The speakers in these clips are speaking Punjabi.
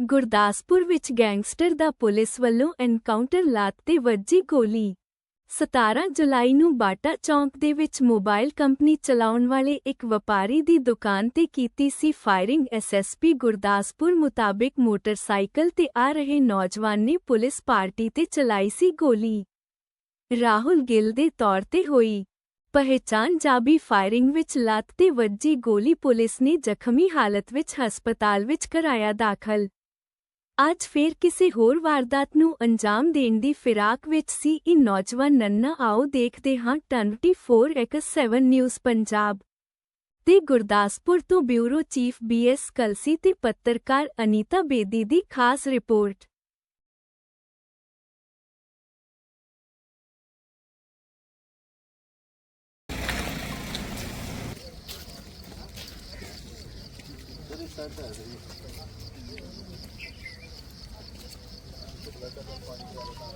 ਗੁਰਦਾਸਪੁਰ ਵਿੱਚ ਗੈਂਗਸਟਰ ਦਾ ਪੁਲਿਸ ਵੱਲੋਂ ਐਨਕਾਊਂਟਰ ਲਾਤ ਤੇ ਵੱਜੀ ਗੋਲੀ। 17 ਜੁਲਾਈ ਨੂੰ ਬਾਟਾ ਚੌਂਕ ਦੇ ਵਿੱਚ ਮੋਬਾਈਲ ਕੰਪਨੀ ਚਲਾਉਣ ਵਾਲੇ ਇੱਕ ਵਪਾਰੀ ਦੀ ਦੁਕਾਨ ਤੇ ਕੀਤੀ ਸੀ ਫਾਇਰਿੰਗ। ਐਸਐਸਪੀ ਗੁਰਦਾਸਪੁਰ ਮੁਤਾਬਿਕ ਮੋਟਰਸਾਈਕਲ ਤੇ ਆ ਰਹੇ ਨੌਜਵਾਨ ਨੇ ਪੁਲਿਸ ਪਾਰਟੀ ਤੇ ਚਲਾਈ ਸੀ ਗੋਲੀ। ਰਾਹੁਲ ਗਿੱਲ ਦੇ ਤੌਰ ਤੇ ਹੋਈ। ਪਹਿਚਾਨ ਜਾਬੀ ਫਾਇਰਿੰਗ ਵਿੱਚ ਲੱਤ ਤੇ ਵੱਜੀ ਗੋਲੀ ਪੁਲਿਸ ਨੇ ਜ਼ਖਮੀ ਹਾਲਤ ਵਿੱਚ ਹਸਪਤਾਲ ਵਿੱਚ ਕਰਾਇਆ ਦਾਖਲ। ਅੱਜ ਫੇਰ ਕਿਸੇ ਹੋਰ ਵਾਰਦਾਤ ਨੂੰ ਅੰਜਾਮ ਦੇਣ ਦੀ ਫਿਰਾਕ ਵਿੱਚ ਸੀ, ਇਹ ਨੌਜਵਾਨ ਨੰਨਾ ਆਓ ਦੇਖਦੇ ਹਾਂ 24x7 ਨਿਊਜ਼ ਪੰਜਾਬ ਤੇ ਗੁਰਦਾਸਪੁਰ ਤੋਂ ਬਿਊਰੋ ਚੀਫ ਬੀਐਸ ਕਲਸੀ ਤੇ ਪੱਤਰਕਾਰ ਅਨੀਤਾ ਬੇਦੀ ਦੀ ਖਾਸ ਰਿਪੋਰਟ।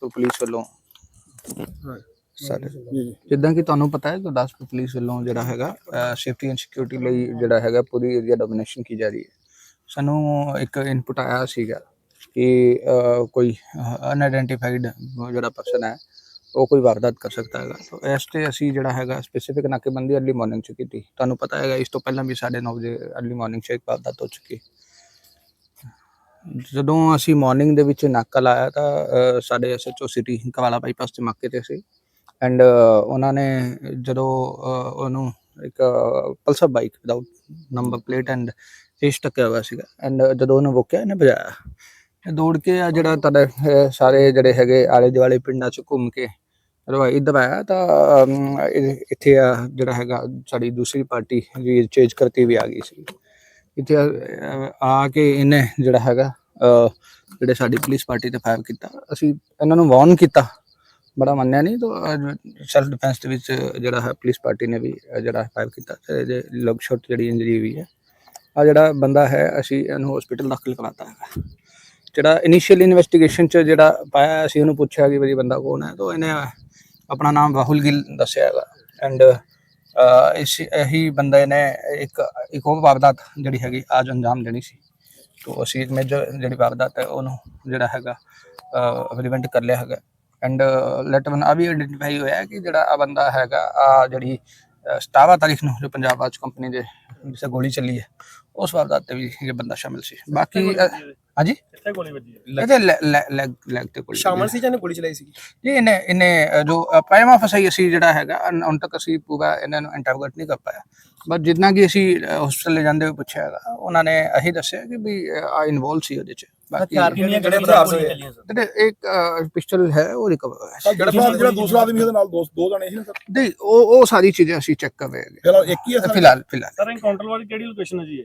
ਤੋਂ ਪੁਲਿਸ ਵੱਲੋਂ ਸਾਡੇ ਜਿੱਦਾਂ ਕਿ ਤੁਹਾਨੂੰ ਪਤਾ ਹੈ ਗੁਰਦਾਸਪੁਰ ਪੁਲਿਸ ਵੱਲੋਂ ਜਿਹੜਾ ਹੈਗਾ ਸੇਫਟੀ ਐਂਡ ਸਿਕਿਉਰਿਟੀ ਲਈ ਜਿਹੜਾ ਹੈਗਾ ਪੂਰੀ ਏਰੀਆ ਡੋਮੀਨੇਸ਼ਨ ਕੀ ਜਾ ਰਹੀ ਹੈ। ਸਾਨੂੰ ਇੱਕ ਇਨਪੁਟ ਆਇਆ ਸੀਗਾ ਕਿ ਕੋਈ ਅਨਆਇਡੈਂਟੀਫਾਈਡ ਜਿਹੜਾ ਪਰਸਨ ਹੈ ਉਹ ਕੋਈ ਵਾਰਦਾਤ ਕਰ ਸਕਦਾ ਹੈਗਾ। ਤਾਂ ਇਸ ਤੇ ਅਸੀਂ ਜਿਹੜਾ ਹੈਗਾ ਸਪੈਸੀਫਿਕ ਨਾਕੇਬੰਦੀ ਅਰਲੀ ਮਾਰਨਿੰਗ ਚ ਕੀਤੀ। ਤੁਹਾਨੂੰ ਪਤਾ ਹੈਗਾ ਇਸ ਤੋਂ ਪਹਿਲਾਂ ਵੀ 9:30 ਵਜੇ ਅਰਲੀ ਮਾਰਨਿੰਗ ਚ ਇੱਕ ਵਾਰਦਾਤ ਹੋ ਚੁੱਕੀ। ਜਦੋਂ ਅਸੀਂ ਮਾਰਨਿੰਗ ਦੇ ਵਿੱਚ ਨਾਕਾ ਲਾਇਆ ਤਾਂ ਅਹ, ਸਾਡੇ ਐਸਐਚਓ ਸਿਟੀ ਕਵਾਲਾ ਬਾਈਪਾਸ ਤੇ ਮੌਕੇ ਤੇ ਸੀ। ਐਂਡ ਉਹਨਾਂ ਨੇ ਜਦੋਂ ਉਹਨੂੰ ਇੱਕ Pulsar bike without number plate and ਇਸ ਟੱਕਿਆ ਹੋਇਆ ਸੀਗਾ। ਐਂਡ ਜਦੋਂ ਉਹਨੂੰ ਰੋਕਿਆ ਇਹਨੇ ਭਜਾਇਆ ਦੌੜ ਕੇ ਆ ਜਿਹੜਾ ਤੁਹਾਡੇ ਸਾਰੇ ਜਿਹੜੇ ਹੈਗੇ ਆਲੇ ਦੁਆਲੇ ਪਿੰਡਾਂ ਚ ਘੁੰਮ ਕੇ ਰਵਾਈ ਇੱਧਰ ਤਾਂ ਇੱਥੇ ਆ ਜਿਹੜਾ ਹੈਗਾ ਸਾਡੀ ਦੂਸਰੀ ਪਾਰਟੀ ਜੀ ਚੇਂਜ ਕਰਤੀ ਵੀ ਆ ਗਈ ਸੀ। ਇੱਥੇ ਆ- ਕੇ ਇਹਨੇ ਜਿਹੜਾ ਹੈਗਾ ਜਿਹੜੇ ਸਾਡੀ ਪੁਲਿਸ ਪਾਰਟੀ ਤੇ ਫਾਇਰ ਕੀਤਾ। ਅਸੀਂ ਇਹਨਾਂ ਨੂੰ ਵਾਰਨ ਕੀਤਾ। ਬੜਾ ਮੰਨਿਆ ਨਹੀਂ ਤਾਂ ਸੈਲਫ ਡਿਫੈਂਸ ਦੇ ਵਿੱਚ ਜਿਹੜਾ ਹੈ ਪੁਲਿਸ ਪਾਰਟੀ ਨੇ ਵੀ ਜਿਹੜਾ ਫਾਇਰ ਕੀਤਾ। ਤੇ ਇਹਦੇ ਲਗ ਸ਼ਾਟ ਜਿਹੜੀ ਇੰਜਰੀ ਹੋਈ ਹੈ। ਆ ਜਿਹੜਾ ਬੰਦਾ ਹੈ, ਅਸੀਂ ਇਹਨੂੰ ਹਸਪੀਟਲ ਦਾਖਲ ਕਰਾਤਾ ਹੈ ਜਿਹੜਾ ਇਨੀਸ਼ੀਅਲ ਇਨਵੈਸਟੀਗੇਸ਼ਨ ਚ ਜਿਹੜਾ ਪਾਇਆ ਅਸੀਂ ਉਹਨੂੰ ਪੁੱਛਿਆ ਕਿ ਵੀ ਬੰਦਾ ਕੌਣ ਹੈ ਤਾਂ ਇਹਨੇ ਆਪਣਾ ਨਾਮ ਰਾਹੁਲ ਗਿੱਲ ਦੱਸਿਆ ਹੈਗਾ। ਐਂਡ ਇਸ ਇਹੀ ਬੰਦੇ ਨੇ ਇੱਕ ਇੱਕ ਹੋਰ ਵਾਰਦਾਤ ਜਿਹੜੀ ਹੈਗੀ ਅੱਜ ਅੰਜਾਮ ਦੇਣੀ ਸੀ। ਤੋਂ ਅਸੀਂ ਇੱਕ ਮੇਜਰ ਜਿਹੜੀ ਵਾਰਦਾਤ ਹੈ ਉਹਨੂੰ ਜਿਹੜਾ ਹੈਗਾ ਰਿਵੈਂਟ ਕਰ ਲਿਆ ਹੈਗਾ। ਐਂਡ ਲੈਟ ਵਨ ਆ ਵੀ ਆਇਡੈਂਟੀਫਾਈ ਹੋਇਆ ਕਿ ਜਿਹੜਾ ਆ ਬੰਦਾ ਹੈਗਾ ਆ ਜਿਹੜੀ ਅਹ, 17 ਤਾਰੀਖ ਨੂੰ ਜੋ ਪੰਜਾਬ ਰਾਜ ਕੰਪਨੀ ਦੇ ਜਿਸੇ ਗੋਲੀ ਚੱਲੀ ਹੈ ਉਸ ਵਾਰਦਾਤ ਤੇ ਵੀ ਇਹ ਬੰਦਾ ਸ਼ਾਮਿਲ ਸੀ। ਬਾਕੀ ਹਾਂਜੀ? ਕਿੱਥੇ ਗੋਲੀ ਵੱਜੀ ਹੈ? ਇਹਦੇ ਲੈਗ ਲੈਗ ਤੇ ਗੋਲੀ ਸ਼ਾਮਲ ਸੀ ਜਾਂ ਇਹਨੇ ਗੋਲੀ ਚਲਾਈ ਸੀ ਜੀ ਇਹਨੇ ਇਹਨੇ ਅ, ਜੋ ਪ੍ਰਾਈਮਾ ਫਸਾਈ ਅਸੀਂ ਜਿਹੜਾ ਹੈਗਾ ਅਨ- ਹੁਣ ਤੱਕ ਅਸੀਂ ਪੂਰਾ ਇਹਨਾਂ ਨੂੰ ਇੰਟਰੋਗੇਟ ਨਹੀਂ ਕਰ ਪਾਇਆ। ਬਟ ਜਿੰਨਾ ਕਿ ਅਸੀਂ ਹਸਪੀਟਲ ਲੈ ਜਾਂਦੇ ਹੋਏ ਪੁੱਛਿਆ ਹੈਗਾ ਉਹਨਾਂ ਨੇ ਇਹੀ ਦੱਸਿਆ ਕਿ ਵੀ ਆ ਇਨਵੋਲਵ ਸੀ ਉਹਦੇ ਚ। ਬਾਕੀ ਕਿੰਨੀਆਂ ਗੜੇ ਹਥਿਆਰ ਹੋਏ ਜਿਹੜੇ ਇੱਕ ਪਿਸਟਲ ਹੈ ਉਹ ਰਿਕਵਰ ਹੋਇਆ ਸੀ। ਜਿਹੜਾ ਫਾਲ ਜਿਹੜਾ ਦੂਸਰਾ ਆਦਮੀ ਉਹਦੇ ਨਾਲ ਦੋ ਦੋ ਜਣੇ ਸੀ ਨਾ ਸਰ? ਨਹੀਂ ਉਹ ਉਹ ਸਾਰੀ ਚੀਜ਼ਾਂ ਅਸੀਂ ਚੈੱਕ ਕਰ ਰਹੇ ਹਾਂ ਫਿਲਹਾਲ ਇੱਕ ਹੀ ਹੈ ਸਰ? ਫਿਲਹਾਲ ਫਿਲਹਾਲ। ਸਰ ਐਨਕਾਊਂਟਰ ਵਾਲੀ ਕਿਹੜੀ ਲੋਕੇਸ਼ਨ ਹੈ ਜੀ ਇਹ?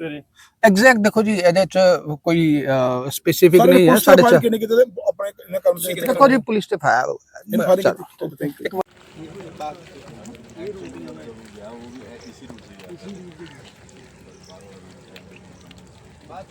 ਸਵੇਰੇ ਐਗਜ਼ੈਕਟ ਦੇਖੋ ਜੀ ਇਹਦੇ ਚ ਕੋਈ ਸਪੈਸੀਫਿਕ ਨਹੀਂ ਹੈ ਸਾਡੇ ਚ ਕਿਨੇ ਕਿਤੇ ਆਪਣੇ ਇਹਨਾਂ ਕੰਮ ਸੇ ਦੇਖੋ ਜੀ ਪੁਲਿਸ ਤੇ ਫਾਇਰ ਬਾਅਦ